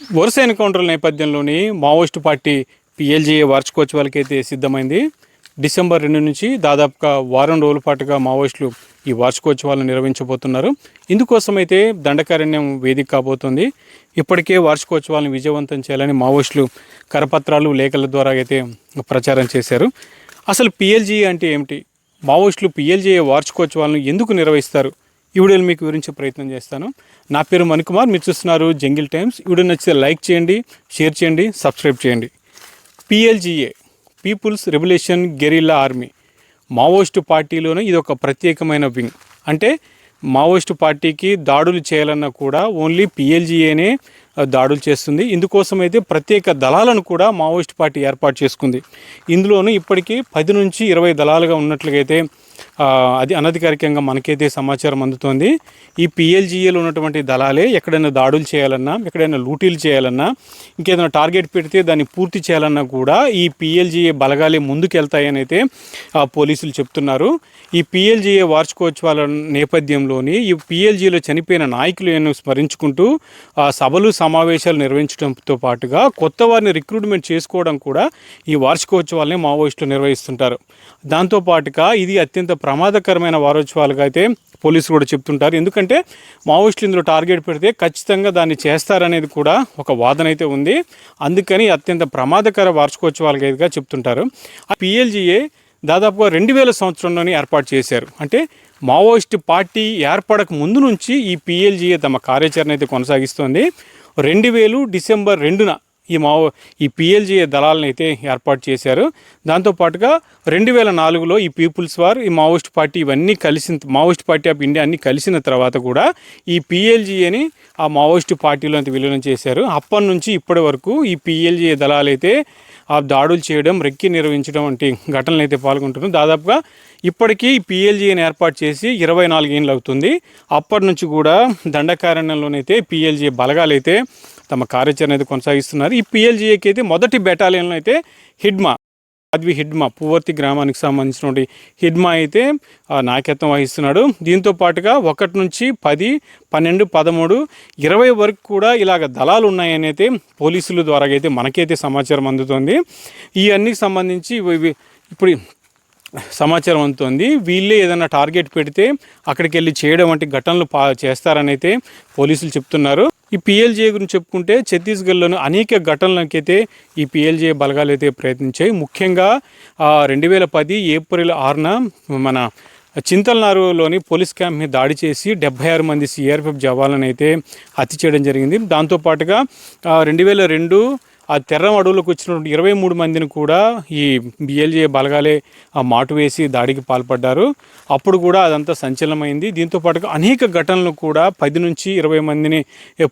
వరుస ఎన్కౌంటర్ల నేపథ్యంలోని మావోయిస్టు పార్టీ పిఎల్జీఏ వార్షికోత్సవాలకైతే సిద్ధమైంది. డిసెంబర్ రెండు నుంచి దాదాపుగా వారం రోజుల పాటుగా మావోయిస్టులు ఈ వార్షికోత్సవాలను నిర్వహించబోతున్నారు. ఇందుకోసమైతే దండకారణ్యం వేదిక కాబోతుంది. ఇప్పటికే వార్షికోత్సవాలను విజయవంతం చేయాలని మావోయిస్టులు కరపత్రాలు లేఖల ద్వారా అయితే ప్రచారం చేశారు. అసలు పిఎల్జీఏ అంటే ఏమిటి? మావోయిస్టులు పిఎల్జీఏ వార్షికోత్సవాలను ఎందుకు నిర్వహిస్తారు? ఈ వీడియోలు మీకు వివరించే ప్రయత్నం చేస్తాను. నా పేరు మణికుమార్ మీరు చూస్తున్నారు జంగిల్ టైమ్స్. ఈ వీడియో నచ్చితే లైక్ చేయండి షేర్ చేయండి సబ్స్క్రైబ్ చేయండి. PLGA people's revolution guerrilla army. Maoist పార్టీలోనే ఇది ఒక ప్రత్యేకమైన వింగ్. అంటే మావోయిస్టు పార్టీకి దాడులు చేయాలన్నా కూడా ఓన్లీ పిఎల్జిఏనే దాడులు చేస్తుంది. ఇందుకోసం అయితే ప్రత్యేక దళాలను కూడా మావోయిస్ట్ పార్టీ ఏర్పాటు చేసుకుంది. ఇందులోనూ ఇప్పటికీ పది నుంచి ఇరవై దళాలుగా ఉన్నట్లుగా అయితే అది అనధికారికంగా మనకైతే సమాచారం అందుతోంది. ఈ పిఎల్జిఏలో ఉన్నటువంటి దళాలే ఎక్కడైనా దాడులు చేయాలన్నా ఎక్కడైనా లూటీలు చేయాలన్నా ఇంకేదైనా టార్గెట్ పెడితే దాన్ని పూర్తి చేయాలన్నా కూడా ఈ పిఎల్జిఏ బలగాలే ముందుకెళ్తాయని అయితే పోలీసులు చెప్తున్నారు. ఈ పిఎల్జిఏ వార్షికోత్సవాల నేపథ్యంలోని ఈ పిఎల్జీలో చనిపోయిన నాయకులను స్మరించుకుంటూ సభలు సమావేశాలు నిర్వహించడంతో పాటుగా కొత్త వారిని రిక్రూట్మెంట్ చేసుకోవడం కూడా ఈ వార్షికోత్సవాలని మావోయిస్టులు నిర్వహిస్తుంటారు. దాంతోపాటుగా ఇది అత్యంత ప్రమాదకరమైన వారోత్సవాలుగా అయితే పోలీసులు కూడా చెప్తుంటారు. ఎందుకంటే మావోయిస్టులు ఇందులో టార్గెట్ పెడితే ఖచ్చితంగా దాన్ని చేస్తారనేది కూడా ఒక వాదన అయితే ఉంది. అందుకని అత్యంత ప్రమాదకర వార్షికోత్సవాలుగా చెప్తుంటారు. ఆ పిఎల్జీఏ దాదాపుగా రెండు వేల సంవత్సరంలోనే ఏర్పాటు చేశారు. అంటే మావోయిస్ట్ పార్టీ ఏర్పడక ముందు నుంచి ఈ పిఎల్జీఏ తమ కార్యాచరణ అయితే కొనసాగిస్తోంది. రెండు వేలు డిసెంబర్ రెండున ఈ మావో ఈ పిఎల్జీఏ దళాలను అయితే ఏర్పాటు చేశారు. దాంతోపాటుగా రెండు వేల నాలుగులో ఈ పీపుల్స్ వార్ ఈ మావోయిస్ట్ పార్టీ ఇవన్నీ కలిసిన మావోయిస్ట్ పార్టీ ఆఫ్ ఇండియా అన్ని కలిసిన తర్వాత కూడా ఈ పిఎల్జీఏని ఆ మావోయిస్ట్ పార్టీలో అయితే విలీనం చేశారు. అప్పటి నుంచి ఇప్పటి వరకు ఈ పిఎల్జీఏ దళాలు అయితే ఆ దాడులు చేయడం రెక్కి నిర్వహించడం వంటి ఘటనలు అయితే పాల్గొంటున్నారు. దాదాపుగా ఇప్పటికీ ఈ ఏర్పాటు చేసి ఇరవై నాలుగేళ్ళు అవుతుంది. అప్పటి నుంచి కూడా దండకారణ్యంలోనైతే పిఎల్జీ బలగాలు అయితే తమ కార్యాచరణ అయితే కొనసాగిస్తున్నారు. ఈ పిఎల్జీఏకి అయితే మొదటి బెటాలియన్లో అయితే హిడ్మా అద్వి హిడ్మా పువర్తి గ్రామానికి సంబంధించినటువంటి హిడ్మా అయితే నాయకత్వం వహిస్తున్నాడు. దీంతో పాటుగా ఒకటి నుంచి పది పన్నెండు పదమూడు ఇరవై వరకు కూడా ఇలాగ దళాలు ఉన్నాయని అయితే పోలీసుల ద్వారా అయితే మనకైతే సమాచారం అందుతుంది. ఈ అన్నికి సంబంధించి ఇవి- ఇవి ఇప్పుడు సమాచారం అందుతోంది. వీళ్ళే ఏదైనా టార్గెట్ పెడితే అక్కడికి వెళ్ళి చేయడం వంటి ఘటనలు పా చేస్తారని అయితే పోలీసులు చెప్తున్నారు. ఈ పిఎల్జే గురించి చెప్పుకుంటే ఛత్తీస్గఢ్లోని అనేక ఘటనలకైతే ఈ పిఎల్జే బలగాలు అయితే ప్రయత్నించాయి. ముఖ్యంగా రెండు వేల పది ఏప్రిల్ ఆరున మన చింతల్నారులోని పోలీస్ క్యాంప్ మీద దాడి చేసి డెబ్బై ఆరు మంది సిఆర్పిఎఫ్ జవాన్లను అయితే హత్య చేయడం జరిగింది. దాంతోపాటుగా రెండు వేల రెండు ఆ తెర్రం అడవులకు వచ్చినటువంటి ఇరవై మూడు మందిని కూడా ఈ బిఎల్జే బలగాలే ఆ మాటు వేసి దాడికి పాల్పడ్డారు. అప్పుడు కూడా అదంతా సంచలనమైంది. దీంతో పాటుగా అనేక ఘటనలు కూడా పది నుంచి ఇరవై మందిని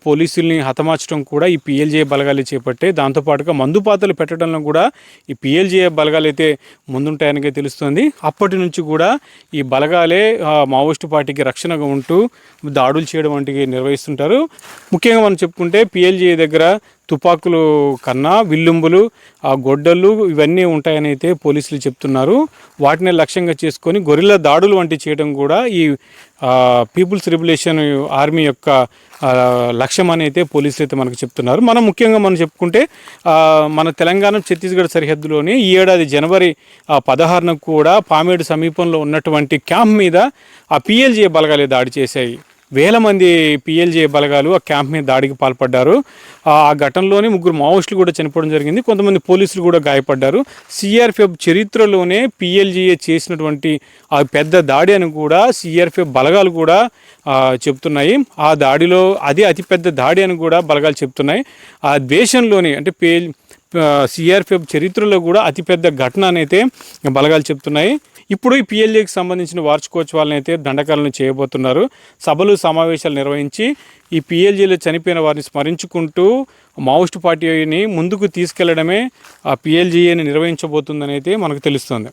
పోలీసుల్ని హతమార్చడం కూడా ఈ పిఎల్జే బలగాలే చేపట్టే. దాంతోపాటుగా మందుపాతలు పెట్టడంలో కూడా ఈ పిఎల్జే బలగాలు అయితే ముందుంటాయనిగా తెలుస్తుంది. అప్పటి నుంచి కూడా ఈ బలగాలే మావోయిస్టు పార్టీకి రక్షణగా ఉంటూ దాడులు చేయడం వంటివి నిర్వహిస్తుంటారు. ముఖ్యంగా మనం చెప్పుకుంటే పిఎల్జే దగ్గర తుపాకులు కన్నా విల్లుంబులు ఆ గొడ్డళ్ళు ఇవన్నీ ఉంటాయని అయితే పోలీసులు చెప్తున్నారు. వాటిని లక్ష్యంగా చేసుకొని గొరిల్లా దాడులు వంటి చేయడం కూడా ఈ పీపుల్స్ రిబులేషన్ ఆర్మీ యొక్క లక్ష్యం అని అయితే పోలీసులు అయితే మనకు చెప్తున్నారు. మనం ముఖ్యంగా మనం చెప్పుకుంటే మన తెలంగాణ ఛత్తీస్గఢ్ సరిహద్దులోని ఈ ఏడాది జనవరి ఆ, పదహారున కూడా పామేడు సమీపంలో ఉన్నటువంటి క్యాంప్ మీద ఆ పిఎల్జే బలగాలే దాడి చేశాయి. వేల మంది పిఎల్జే బలగాలు ఆ క్యాంప్ మీద దాడికి పాల్పడ్డారు. ఆ ఘటనలోనే ముగ్గురు మావోయిస్టులు కూడా చనిపోవడం జరిగింది. కొంతమంది పోలీసులు కూడా గాయపడ్డారు. సిఆర్పిఎఫ్ చరిత్రలోనే పిఎల్జీఏ చేసినటువంటి ఆ పెద్ద దాడి అని కూడా సిఆర్పిఎఫ్ బలగాలు కూడా చెప్తున్నాయి. ఆ దాడిలో అది అతిపెద్ద దాడి అని కూడా బలగాలు చెప్తున్నాయి. ఆ దేశంలోనే అంటే పే సిఆర్పిఎఫ్ చరిత్రలో కూడా అతిపెద్ద ఘటన అనైతే బలగాలు చెప్తున్నాయి. ఇప్పుడు ఈ పిఎల్ఏకి సంబంధించిన వార్షికోత్సవాలను అయితే దండకాలను చేయబోతున్నారు. సభలు సమావేశాలు నిర్వహించి ఈ పిఎల్జీలో చనిపోయిన వారిని స్మరించుకుంటూ మావోయిస్ట్ పార్టీని ముందుకు తీసుకెళ్ళడమే ఆ పిఎల్జీఏని నిర్వహించబోతుందని అయితే మనకు తెలుస్తుంది.